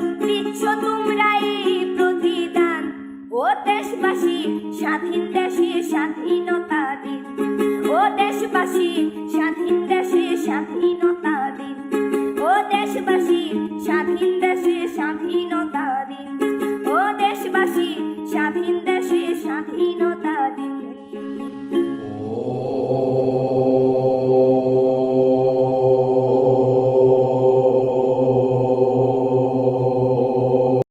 দিচ্ছ প্রতিদান। ও দেশবাসী, স্বাধীন দেশে স্বাধীনতা দিন। ও দেশবাসী, স্বাধীন দেশে স্বাধীনতা দিন। ও দেশবাসী, স্বাধীন দেশে স্বাধীনতা দিন। ও দেশবাসী, স্বাধীন দেশে স্বাধীনতা